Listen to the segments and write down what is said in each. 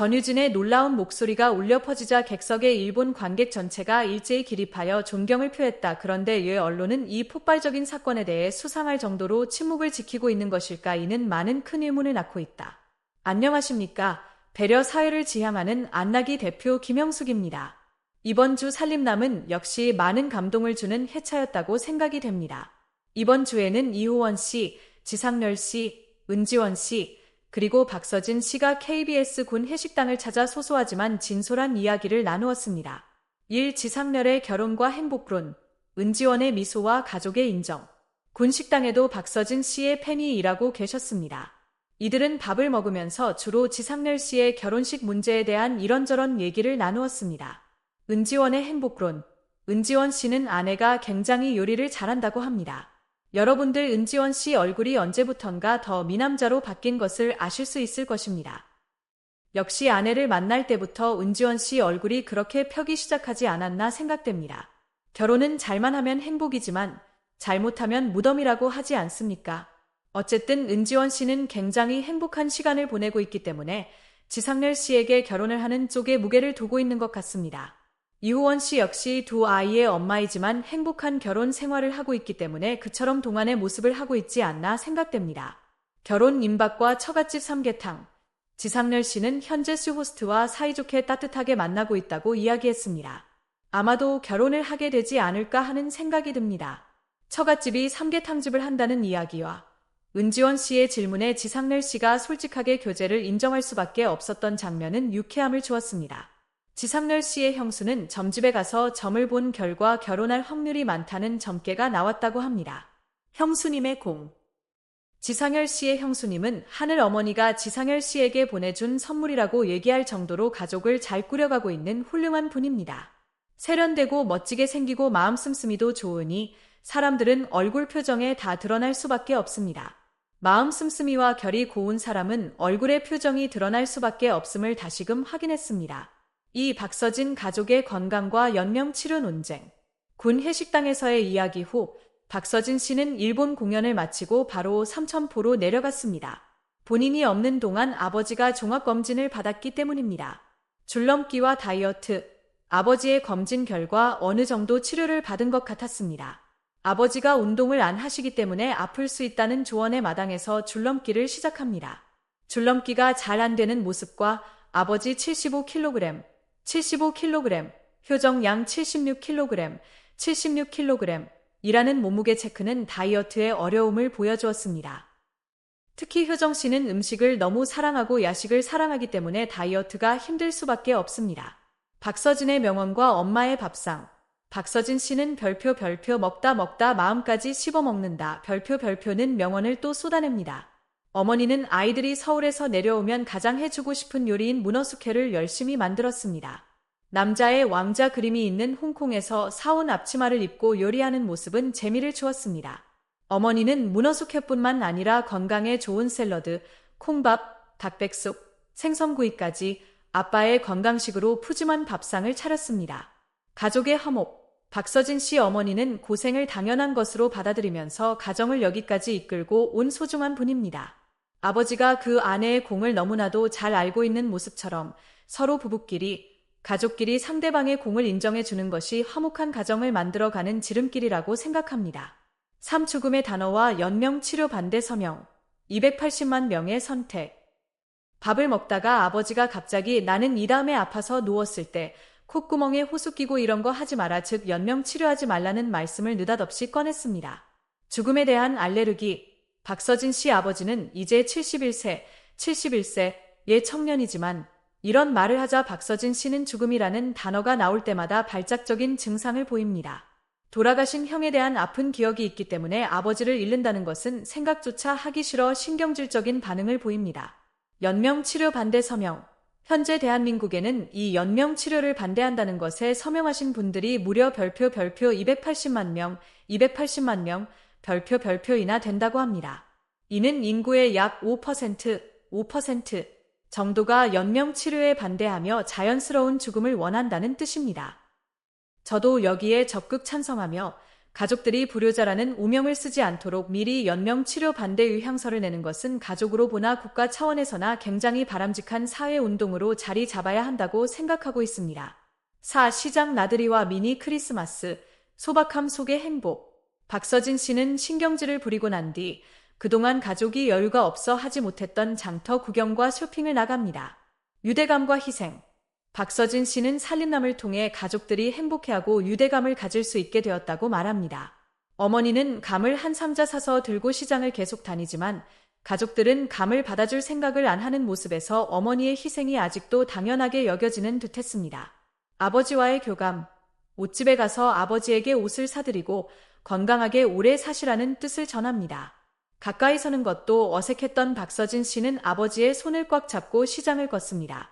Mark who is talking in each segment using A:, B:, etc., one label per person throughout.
A: 전유진의 놀라운 목소리가 울려 퍼지자 객석의 일본 관객 전체가 일제히 기립하여 존경을 표했다. 그런데 왜 언론은 이 폭발적인 사건에 대해 수상할 정도로 침묵을 지키고 있는 것일까? 이는 많은 큰 의문을 낳고 있다. 안녕하십니까. 배려 사회를 지향하는 안나기 대표 김영숙입니다. 이번 주 살림남은 역시 많은 감동을 주는 회차였다고 생각이 됩니다. 이번 주에는 이호원 씨, 지상렬 씨, 은지원 씨, 그리고 박서진 씨가 KBS 군 해식당을 찾아 소소하지만 진솔한 이야기를 나누었습니다. 1. 지상렬의 결혼과 행복론, 은지원의 미소와 가족의 인정. 군 식당에도 박서진 씨의 팬이 일하고 계셨습니다. 이들은 밥을 먹으면서 주로 지상렬 씨의 결혼식 문제에 대한 이런저런 얘기를 나누었습니다. 은지원의 행복론. 은지원 씨는 아내가 굉장히 요리를 잘한다고 합니다. 여러분들 은지원 씨 얼굴이 언제부턴가 더 미남자로 바뀐 것을 아실 수 있을 것입니다. 역시 아내를 만날 때부터 은지원 씨 얼굴이 그렇게 펴기 시작하지 않았나 생각됩니다. 결혼은 잘만 하면 행복이지만 잘못하면 무덤이라고 하지 않습니까? 어쨌든 은지원 씨는 굉장히 행복한 시간을 보내고 있기 때문에 지상렬 씨에게 결혼을 하는 쪽에 무게를 두고 있는 것 같습니다. 이호원 씨 역시 두 아이의 엄마이지만 행복한 결혼 생활을 하고 있기 때문에 그처럼 동안의 모습을 하고 있지 않나 생각됩니다. 결혼 임박과 처갓집 삼계탕. 지상렬 씨는 현재 수 호스트와 사이좋게 따뜻하게 만나고 있다고 이야기했습니다. 아마도 결혼을 하게 되지 않을까 하는 생각이 듭니다. 처갓집이 삼계탕집을 한다는 이야기와 은지원 씨의 질문에 지상렬 씨가 솔직하게 교제를 인정할 수밖에 없었던 장면은 유쾌함을 주었습니다. 지상렬 씨의 형수는 점집에 가서 점을 본 결과 결혼할 확률이 많다는 점괘가 나왔다고 합니다. 형수님의 공. 지상열 씨의 형수님은 하늘 어머니가 지상열 씨에게 보내준 선물이라고 얘기할 정도로 가족을 잘 꾸려가고 있는 훌륭한 분입니다. 세련되고 멋지게 생기고 마음 씀씀이도 좋으니 사람들은 얼굴 표정에 다 드러날 수밖에 없습니다. 마음 씀씀이와 결이 고운 사람은 얼굴의 표정이 드러날 수밖에 없음을 다시금 확인했습니다. 이 박서진 가족의 건강과 연명 치료 논쟁. 군 해식당에서의 이야기 후 박서진 씨는 일본 공연을 마치고 바로 삼천포로 내려갔습니다. 본인이 없는 동안 아버지가 종합검진을 받았기 때문입니다. 줄넘기와 다이어트, 아버지의 검진 결과 어느 정도 치료를 받은 것 같았습니다. 아버지가 운동을 안 하시기 때문에 아플 수 있다는 조언의 마당에서 줄넘기를 시작합니다. 줄넘기가 잘 안 되는 모습과 아버지 75kg, 75kg, 효정양 76kg, 76kg 이라는 몸무게 체크는 다이어트의 어려움을 보여주었습니다. 특히 효정 씨는 음식을 너무 사랑하고 야식을 사랑하기 때문에 다이어트가 힘들 수밖에 없습니다. 박서진의 명언과 엄마의 밥상. 박서진 씨는 별표 별표 먹다 먹다 마음까지 씹어먹는다. 별표 별표는 명언을 또 쏟아냅니다. 어머니는 아이들이 서울에서 내려오면 가장 해주고 싶은 요리인 문어숙회를 열심히 만들었습니다. 남자의 왕자 그림이 있는 홍콩에서 사온 앞치마를 입고 요리하는 모습은 재미를 주었습니다. 어머니는 문어숙회뿐만 아니라 건강에 좋은 샐러드, 콩밥, 닭백숙, 생선구이까지 아빠의 건강식으로 푸짐한 밥상을 차렸습니다. 가족의 화목, 박서진 씨 어머니는 고생을 당연한 것으로 받아들이면서 가정을 여기까지 이끌고 온 소중한 분입니다. 아버지가 그 아내의 공을 너무나도 잘 알고 있는 모습처럼 서로 부부끼리 가족끼리 상대방의 공을 인정해 주는 것이 화목한 가정을 만들어가는 지름길이라고 생각합니다. 삼죽음의 단어와 연명 치료 반대 서명 280만 명의 선택 밥을 먹다가 아버지가 갑자기 나는 이 다음에 아파서 누웠을 때 콧구멍에 호수 끼고 이런 거 하지 마라 즉 연명 치료하지 말라는 말씀을 느닷없이 꺼냈습니다. 죽음에 대한 알레르기 박서진 씨 아버지는 이제 71세, 71세의 청년이지만 이런 말을 하자 박서진 씨는 죽음이라는 단어가 나올 때마다 발작적인 증상을 보입니다. 돌아가신 형에 대한 아픈 기억이 있기 때문에 아버지를 잃는다는 것은 생각조차 하기 싫어 신경질적인 반응을 보입니다. 연명 치료 반대 서명. 현재 대한민국에는 이 연명 치료를 반대한다는 것에 서명하신 분들이 무려 별표 별표 280만 명, 280만 명, 별표 별표이나 된다고 합니다. 이는 인구의 약 5%, 5% 정도가 연명 치료에 반대하며 자연스러운 죽음을 원한다는 뜻입니다. 저도 여기에 적극 찬성하며 가족들이 불효자라는 오명을 쓰지 않도록 미리 연명 치료 반대 의향서를 내는 것은 가족으로 보나 국가 차원에서나 굉장히 바람직한 사회 운동으로 자리 잡아야 한다고 생각하고 있습니다. 4. 시장 나들이와 미니 크리스마스, 소박함 속의 행복. 박서진 씨는 신경질을 부리고 난 뒤 그동안 가족이 여유가 없어 하지 못했던 장터 구경과 쇼핑을 나갑니다. 유대감과 희생. 박서진 씨는 살림남을 통해 가족들이 행복해하고 유대감을 가질 수 있게 되었다고 말합니다. 어머니는 감을 한 상자 사서 들고 시장을 계속 다니지만 가족들은 감을 받아줄 생각을 안 하는 모습에서 어머니의 희생이 아직도 당연하게 여겨지는 듯 했습니다. 아버지와의 교감. 옷집에 가서 아버지에게 옷을 사드리고 건강하게 오래 사시라는 뜻을 전합니다. 가까이 서는 것도 어색했던 박서진 씨는 아버지의 손을 꽉 잡고 시장을 걷습니다.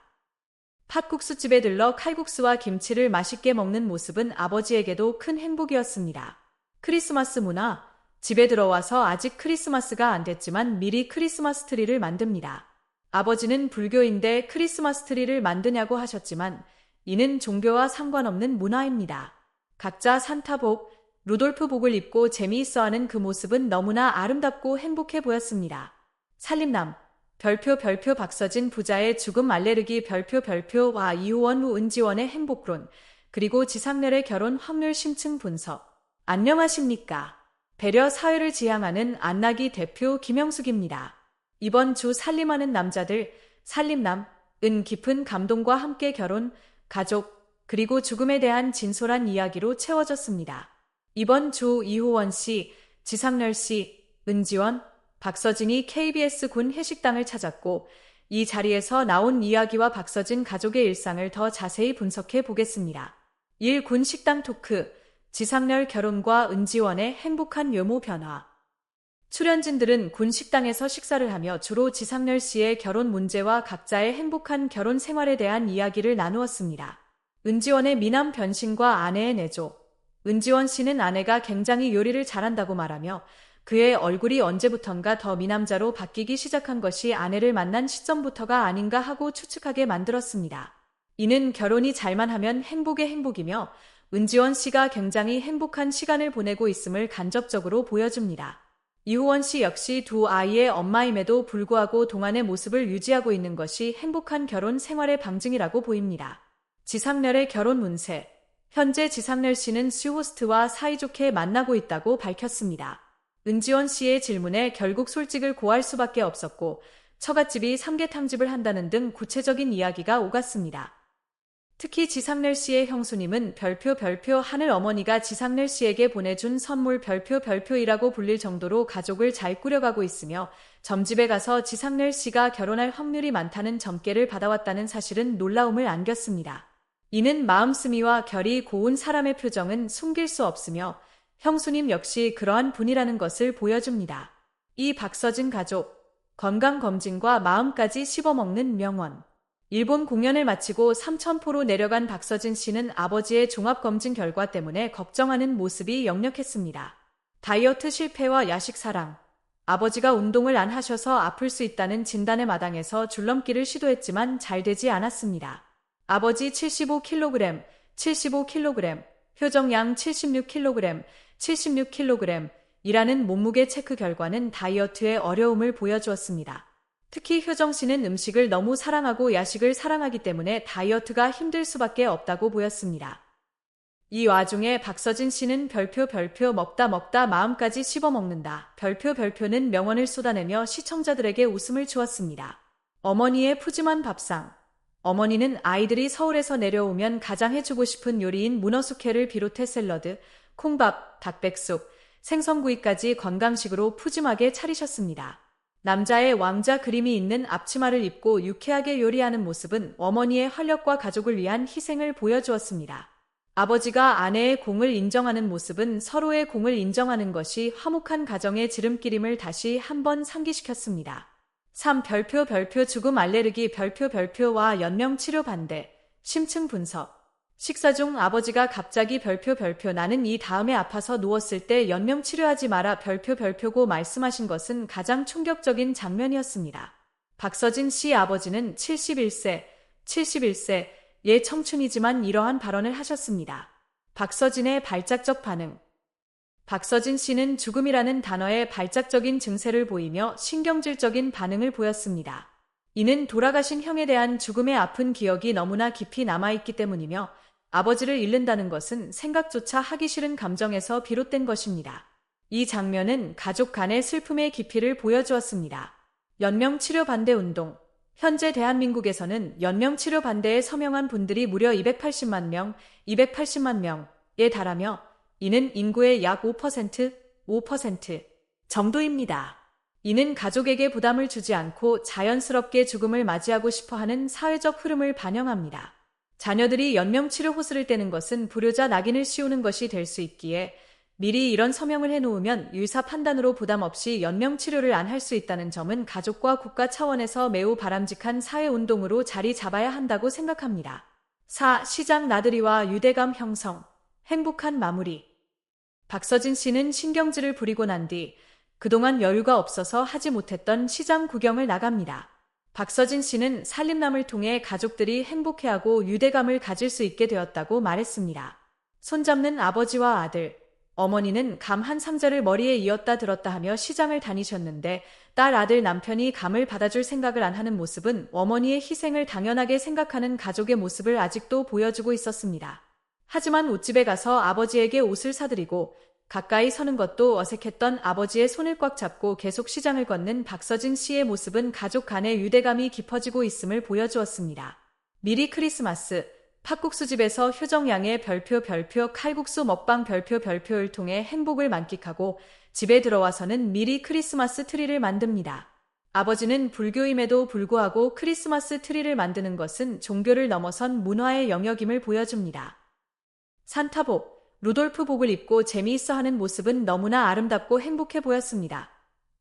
A: 팥국수집에 들러 칼국수와 김치를 맛있게 먹는 모습은 아버지에게도 큰 행복이었습니다. 크리스마스 문화, 집에 들어와서 아직 크리스마스가 안 됐지만 미리 크리스마스 트리를 만듭니다. 아버지는 불교인데 크리스마스 트리를 만드냐고 하셨지만 이는 종교와 상관없는 문화입니다. 각자 산타복, 루돌프복을 입고 재미있어하는 그 모습은 너무나 아름답고 행복해 보였습니다. 살림남, 별표 별표 박서진 부자의 죽음 알레르기 별표 별표와 이호원 은지원의 행복론, 그리고 지상렬의 결혼 확률 심층 분석. 안녕하십니까. 배려 사회를 지향하는 안나기 대표 김영숙입니다. 이번 주 살림하는 남자들, 살림남, 은 깊은 감동과 함께 결혼, 가족, 그리고 죽음에 대한 진솔한 이야기로 채워졌습니다. 이번 주 이호원 씨, 지상렬 씨, 은지원, 박서진이 KBS 군 해식당을 찾았고 이 자리에서 나온 이야기와 박서진 가족의 일상을 더 자세히 분석해 보겠습니다. 1. 군 식당 토크, 지상렬 결혼과 은지원의 행복한 묘모 변화. 출연진들은 군 식당에서 식사를 하며 주로 지상렬 씨의 결혼 문제와 각자의 행복한 결혼 생활에 대한 이야기를 나누었습니다. 은지원의 미남 변신과 아내의 내조. 은지원 씨는 아내가 굉장히 요리를 잘한다고 말하며 그의 얼굴이 언제부턴가 더 미남자로 바뀌기 시작한 것이 아내를 만난 시점부터가 아닌가 하고 추측하게 만들었습니다. 이는 결혼이 잘만 하면 행복의 행복이며 은지원 씨가 굉장히 행복한 시간을 보내고 있음을 간접적으로 보여줍니다. 이호원 씨 역시 두 아이의 엄마임에도 불구하고 동안의 모습을 유지하고 있는 것이 행복한 결혼 생활의 방증이라고 보입니다. 지상렬의 결혼 문세. 현재 지상렬 씨는 슈호스트와 사이좋게 만나고 있다고 밝혔습니다. 은지원 씨의 질문에 결국 솔직을 고할 수밖에 없었고 처갓집이 삼계탕집을 한다는 등 구체적인 이야기가 오갔습니다. 특히 지상렬 씨의 형수님은 별표 별표 하늘 어머니가 지상렬 씨에게 보내준 선물 별표 별표이라고 불릴 정도로 가족을 잘 꾸려가고 있으며 점집에 가서 지상렬 씨가 결혼할 확률이 많다는 점괘를 받아왔다는 사실은 놀라움을 안겼습니다. 이는 마음씀이와 결이 고운 사람의 표정은 숨길 수 없으며 형수님 역시 그러한 분이라는 것을 보여줍니다. 이 박서진 가족, 건강검진과 마음까지 씹어먹는 명언. 일본 공연을 마치고 삼천포로 내려간 박서진 씨는 아버지의 종합검진 결과 때문에 걱정하는 모습이 역력했습니다. 다이어트 실패와 야식 사랑. 아버지가 운동을 안 하셔서 아플 수 있다는 진단의 마당에서 줄넘기를 시도했지만 잘 되지 않았습니다. 아버지 75kg, 75kg, 효정양 76kg, 76kg 이라는 몸무게 체크 결과는 다이어트에 어려움을 보여주었습니다. 특히 효정 씨는 음식을 너무 사랑하고 야식을 사랑하기 때문에 다이어트가 힘들 수밖에 없다고 보였습니다. 이 와중에 박서진 씨는 별표 별표 먹다 먹다 마음까지 씹어먹는다. 별표 별표는 명언을 쏟아내며 시청자들에게 웃음을 주었습니다. 어머니의 푸짐한 밥상. 어머니는 아이들이 서울에서 내려오면 가장 해주고 싶은 요리인 문어숙회를 비롯해 샐러드, 콩밥, 닭백숙, 생선구이까지 건강식으로 푸짐하게 차리셨습니다. 남자의 왕자 그림이 있는 앞치마를 입고 유쾌하게 요리하는 모습은 어머니의 활력과 가족을 위한 희생을 보여주었습니다. 아버지가 아내의 공을 인정하는 모습은 서로의 공을 인정하는 것이 화목한 가정의 지름길임을 다시 한번 상기시켰습니다. 3. 별표 별표 죽음 알레르기 별표 별표와 연명 치료 반대 심층 분석 식사 중 아버지가 갑자기 별표 별표 나는 이 다음에 아파서 누웠을 때 연명 치료하지 마라 별표 별표고 말씀하신 것은 가장 충격적인 장면이었습니다. 박서진 씨 아버지는 71세, 71세, 예 청춘이지만 이러한 발언을 하셨습니다. 박서진의 발작적 반응. 박서진 씨는 죽음이라는 단어에 발작적인 증세를 보이며 신경질적인 반응을 보였습니다. 이는 돌아가신 형에 대한 죽음의 아픈 기억이 너무나 깊이 남아있기 때문이며 아버지를 잃는다는 것은 생각조차 하기 싫은 감정에서 비롯된 것입니다. 이 장면은 가족 간의 슬픔의 깊이를 보여주었습니다. 연명 치료 반대 운동. 현재 대한민국에서는 연명 치료 반대에 서명한 분들이 무려 280만 명, 280만 명에 달하며 이는 인구의 약 5%, 5% 정도입니다. 이는 가족에게 부담을 주지 않고 자연스럽게 죽음을 맞이하고 싶어 하는 사회적 흐름을 반영합니다. 자녀들이 연명치료 호스를 떼는 것은 불효자 낙인을 씌우는 것이 될 수 있기에 미리 이런 서명을 해놓으면 의사 판단으로 부담 없이 연명치료를 안 할 수 있다는 점은 가족과 국가 차원에서 매우 바람직한 사회운동으로 자리 잡아야 한다고 생각합니다. 4. 시장 나들이와 유대감 형성. 행복한 마무리. 박서진 씨는 신경질을 부리고 난 뒤 그동안 여유가 없어서 하지 못했던 시장 구경을 나갑니다. 박서진 씨는 살림남을 통해 가족들이 행복해하고 유대감을 가질 수 있게 되었다고 말했습니다. 손잡는 아버지와 아들, 어머니는 감 한 상자를 머리에 이었다 들었다 하며 시장을 다니셨는데 딸 아들 남편이 감을 받아줄 생각을 안 하는 모습은 어머니의 희생을 당연하게 생각하는 가족의 모습을 아직도 보여주고 있었습니다. 하지만 옷집에 가서 아버지에게 옷을 사드리고 가까이 서는 것도 어색했던 아버지의 손을 꽉 잡고 계속 시장을 걷는 박서진 씨의 모습은 가족 간의 유대감이 깊어지고 있음을 보여주었습니다. 미리 크리스마스, 팥국수집에서 효정양의 별표 별표 칼국수 먹방 별표 별표를 통해 행복을 만끽하고 집에 들어와서는 미리 크리스마스 트리를 만듭니다. 아버지는 불교임에도 불구하고 크리스마스 트리를 만드는 것은 종교를 넘어선 문화의 영역임을 보여줍니다. 산타복, 루돌프 복을 입고 재미있어 하는 모습은 너무나 아름답고 행복해 보였습니다.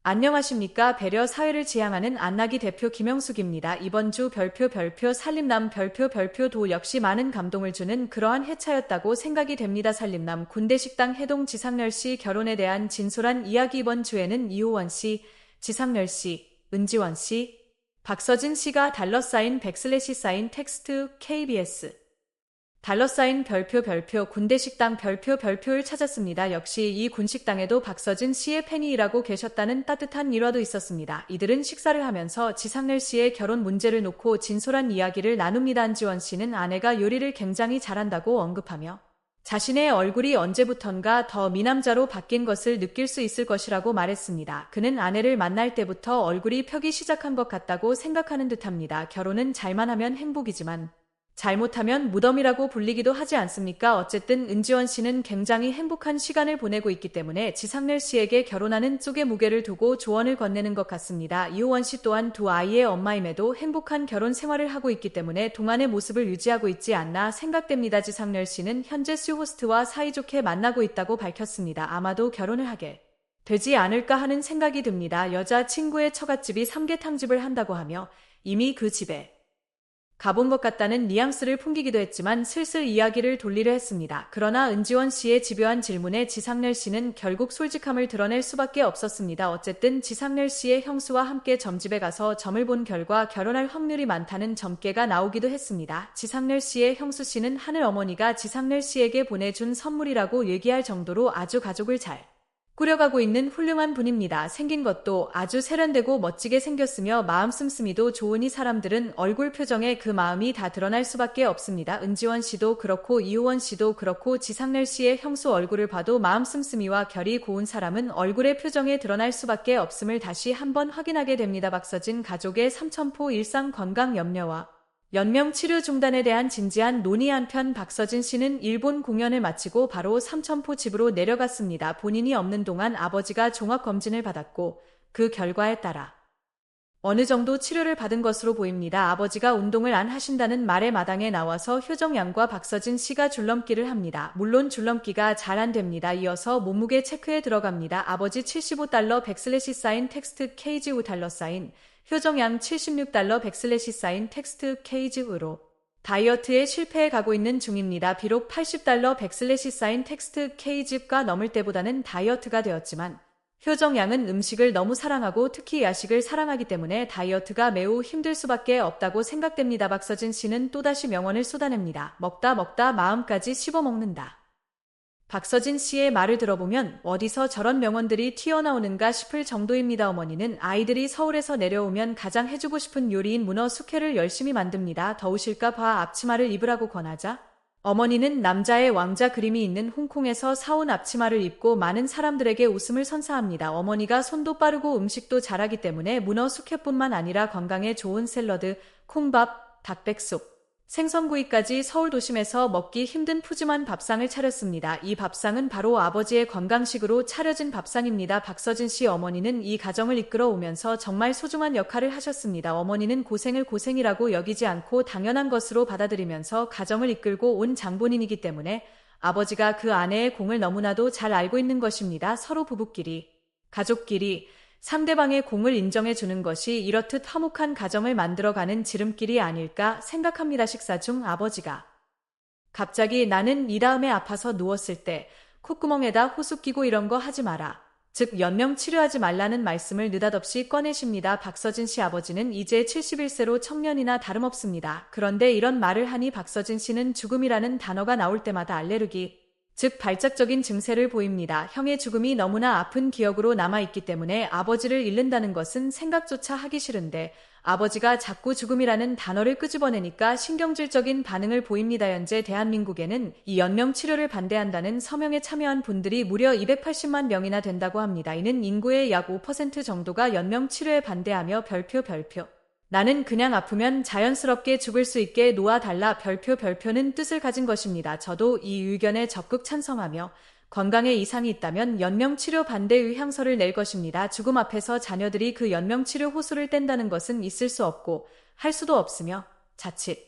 A: 안녕하십니까. 배려 사회를 지향하는 안나기 대표 김영숙입니다. 이번 주 별표 별표 살림남 별표 별표 도 역시 많은 감동을 주는 그러한 회차였다고 생각이 됩니다. 살림남 군대식당 해동 지상렬 씨 결혼에 대한 진솔한 이야기 이번 주에는 이호원 씨, 지상렬 씨, 은지원 씨, 박서진 씨가 달러 사인 백슬래시 사인 텍스트 KBS 달러 사인 별표 별표 군대 식당 별표 별표를 찾았습니다. 역시 이 군식당에도 박서진 씨의 팬이 일하고 계셨다는 따뜻한 일화도 있었습니다. 이들은 식사를 하면서 지상렬 씨의 결혼 문제를 놓고 진솔한 이야기를 나눕니다. 안지원 씨는 아내가 요리를 굉장히 잘한다고 언급하며 자신의 얼굴이 언제부턴가 더 미남자로 바뀐 것을 느낄 수 있을 것이라고 말했습니다. 그는 아내를 만날 때부터 얼굴이 펴기 시작한 것 같다고 생각하는 듯합니다. 결혼은 잘만 하면 행복이지만 잘못하면 무덤이라고 불리기도 하지 않습니까? 어쨌든 은지원 씨는 굉장히 행복한 시간을 보내고 있기 때문에 지상렬 씨에게 결혼하는 쪽에 무게를 두고 조언을 건네는 것 같습니다. 이호원 씨 또한 두 아이의 엄마임에도 행복한 결혼 생활을 하고 있기 때문에 동안의 모습을 유지하고 있지 않나 생각됩니다. 지상렬 씨는 현재 수 호스트와 사이좋게 만나고 있다고 밝혔습니다. 아마도 결혼을 하게 되지 않을까 하는 생각이 듭니다. 여자 친구의 처갓집이 삼계탕집을 한다고 하며 이미 그 집에 가본 것 같다는 뉘앙스를 풍기기도 했지만 슬슬 이야기를 돌리려 했습니다. 그러나 은지원 씨의 집요한 질문에 지상렬 씨는 결국 솔직함을 드러낼 수밖에 없었습니다. 어쨌든 지상렬 씨의 형수와 함께 점집에 가서 점을 본 결과 결혼할 확률이 많다는 점괘가 나오기도 했습니다. 지상렬 씨의 형수 씨는 하늘 어머니가 지상렬 씨에게 보내준 선물이라고 얘기할 정도로 아주 가족을 잘 꾸려가고 있는 훌륭한 분입니다. 생긴 것도 아주 세련되고 멋지게 생겼으며 마음 씀씀이도 이 사람들은 얼굴 표정에 그 마음이 다 드러날 수밖에 없습니다. 은지원 씨도 그렇고 이호원 씨도 그렇고 지상렬 씨의 형수 얼굴을 봐도 마음 씀씀이와 결이 고운 사람은 얼굴의 표정에 드러날 수밖에 없음을 다시 한번 확인하게 됩니다. 박서진 가족의 삼천포 일상 건강 염려와 연명 치료 중단에 대한 진지한 논의 한편 박서진 씨는 일본 공연을 마치고 바로 삼천포 집으로 내려갔습니다. 본인이 없는 동안 아버지가 종합검진을 받았고 그 결과에 따라 어느 정도 치료를 받은 것으로 보입니다. 아버지가 운동을 안 하신다는 말의 마당에 나와서 효정양과 박서진 씨가 줄넘기를 합니다. 물론 줄넘기가 잘 안 됩니다. 이어서 몸무게 체크에 들어갑니다. 아버지 75달러 백슬래시 사인 텍스트 케이지 5달러 사인 효정양 76달러 백슬래시 사인 텍스트 케이즈으로 다이어트에 실패해 가고 있는 중입니다. 비록 80달러 백슬래시 사인 텍스트 케이즈가 넘을 때보다는 다이어트가 되었지만 효정양은 음식을 너무 사랑하고 특히 야식을 사랑하기 때문에 다이어트가 매우 힘들 수밖에 없다고 생각됩니다. 박서진 씨는 또다시 명언을 쏟아냅니다. 먹다 먹다 마음까지 씹어먹는다. 박서진 씨의 말을 들어보면 어디서 저런 명언들이 튀어나오는가 싶을 정도입니다. 어머니는 아이들이 서울에서 내려오면 가장 해주고 싶은 요리인 문어 숙회를 열심히 만듭니다. 더우실까 봐 앞치마를 입으라고 권하자 어머니는 남자의 왕자 그림이 있는 홍콩에서 사온 앞치마를 입고 많은 사람들에게 웃음을 선사합니다. 어머니가 손도 빠르고 음식도 잘하기 때문에 문어 숙회뿐만 아니라 건강에 좋은 샐러드, 콩밥, 닭백숙, 생선구이까지 서울 도심에서 먹기 힘든 푸짐한 밥상을 차렸습니다. 이 밥상은 바로 아버지의 건강식으로 차려진 밥상입니다. 박서진 씨 어머니는 이 가정을 이끌어 오면서 정말 소중한 역할을 하셨습니다. 어머니는 고생을 고생이라고 여기지 않고 당연한 것으로 받아들이면서 가정을 이끌고 온 장본인이기 때문에 아버지가 그 아내의 공을 너무나도 잘 알고 있는 것입니다. 서로 부부끼리, 가족끼리, 상대방의 공을 인정해 주는 것이 이렇듯 화목한 가정을 만들어가는 지름길이 아닐까 생각합니다. 식사 중 아버지가 갑자기 나는 이 다음에 아파서 누웠을 때 콧구멍에다 호수 끼고 이런 거 하지 마라. 즉 연명 치료하지 말라는 말씀을 느닷없이 꺼내십니다. 박서진 씨 아버지는 이제 71세로 청년이나 다름없습니다. 그런데 이런 말을 하니 박서진 씨는 죽음이라는 단어가 나올 때마다 알레르기, 즉 발작적인 증세를 보입니다. 형의 죽음이 너무나 아픈 기억으로 남아있기 때문에 아버지를 잃는다는 것은 생각조차 하기 싫은데 아버지가 자꾸 죽음이라는 단어를 끄집어내니까 신경질적인 반응을 보입니다. 현재 대한민국에는 이 연명 치료를 반대한다는 서명에 참여한 분들이 무려 280만 명이나 된다고 합니다. 이는 인구의 약 5% 정도가 연명 치료에 반대하며 별표 별표 나는 그냥 아프면 자연스럽게 죽을 수 있게 놓아달라 별표 별표는 뜻을 가진 것입니다. 저도 이 의견에 적극 찬성하며 건강에 이상이 있다면 연명치료 반대 의향서를 낼 것입니다. 죽음 앞에서 자녀들이 그 연명치료 호소를 뗀다는 것은 있을 수 없고 할 수도 없으며 자칫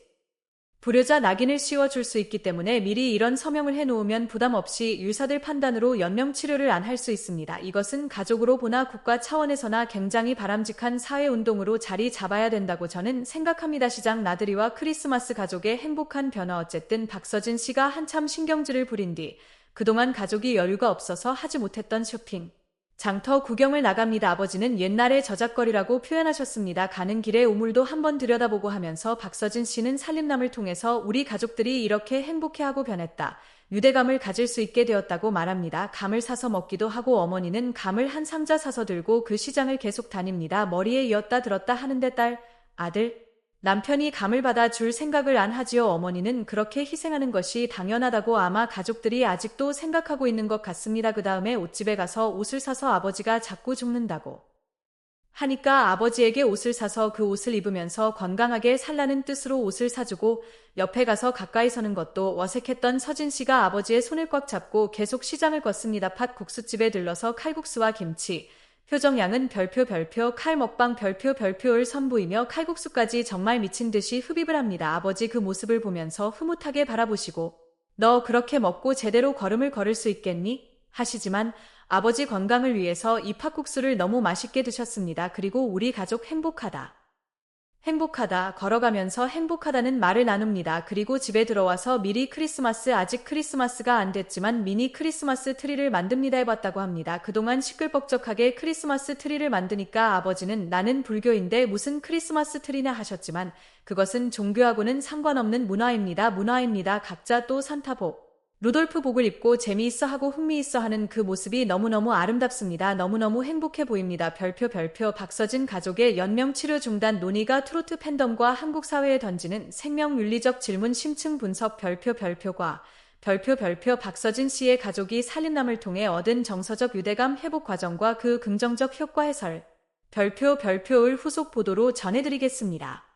A: 불효자 낙인을 씌워줄 수 있기 때문에 미리 이런 서명을 해놓으면 부담 없이 의사들 판단으로 연명 치료를 안 할 수 있습니다. 이것은 가족으로 보나 국가 차원에서나 굉장히 바람직한 사회운동으로 자리 잡아야 된다고 저는 생각합니다. 시장 나들이와 크리스마스 가족의 행복한 변화 어쨌든 박서진 씨가 한참 신경질을 부린 뒤 그동안 가족이 여유가 없어서 하지 못했던 쇼핑, 장터 구경을 나갑니다. 아버지는 옛날의 저작거리라고 표현하셨습니다. 가는 길에 우물도 한번 들여다보고 하면서 박서진 씨는 살림남을 통해서 우리 가족들이 이렇게 행복해하고 변했다. 유대감을 가질 수 있게 되었다고 말합니다. 감을 사서 먹기도 하고 어머니는 감을 한 상자 사서 들고 그 시장을 계속 다닙니다. 머리에 이었다 들었다 하는데 딸, 아들, 남편이 감을 받아 줄 생각을 안 하지요. 어머니는 그렇게 희생하는 것이 당연하다고 아마 가족들이 아직도 생각하고 있는 것 같습니다. 그 다음에 옷집에 가서 옷을 사서 아버지가 자꾸 죽는다고. 하니까 아버지에게 옷을 사서 그 옷을 입으면서 건강하게 살라는 뜻으로 옷을 사주고 옆에 가서 가까이 서는 것도 어색했던 서진 씨가 아버지의 손을 꽉 잡고 계속 시장을 걷습니다. 팥 국수집에 들러서 칼국수와 김치, 표정양은 별표 별표 칼 먹방 별표 별표를 선보이며 칼국수까지 정말 미친 듯이 흡입을 합니다. 아버지 그 모습을 보면서 흐뭇하게 바라보시고 너 그렇게 먹고 제대로 걸음을 걸을 수 있겠니? 하시지만 아버지 건강을 위해서 이 팥국수를 너무 맛있게 드셨습니다. 그리고 우리 가족 행복하다. 행복하다, 걸어가면서 행복하다는 말을 나눕니다. 그리고 집에 들어와서 미리 크리스마스, 아직 크리스마스가 안 됐지만 미니 크리스마스 트리를 만듭니다 해봤다고 합니다. 그동안 시끌벅적하게 크리스마스 트리를 만드니까 아버지는 나는 불교인데 무슨 크리스마스 트리나 하셨지만 그것은 종교하고는 상관없는 문화입니다. 문화입니다. 각자 또 산타복. 루돌프 복을 입고 재미있어 하고 흥미있어 하는 그 모습이 너무너무 아름답습니다. 너무너무 행복해 보입니다. 별표 별표 박서진 가족의 연명치료 중단 논의가 트로트 팬덤과 한국 사회에 던지는 생명윤리적 질문 심층 분석 별표 별표과 별표 별표 박서진 씨의 가족이 살림남을 통해 얻은 정서적 유대감 회복 과정과 그 긍정적 효과 해설 별표 별표의 후속 보도로 전해드리겠습니다.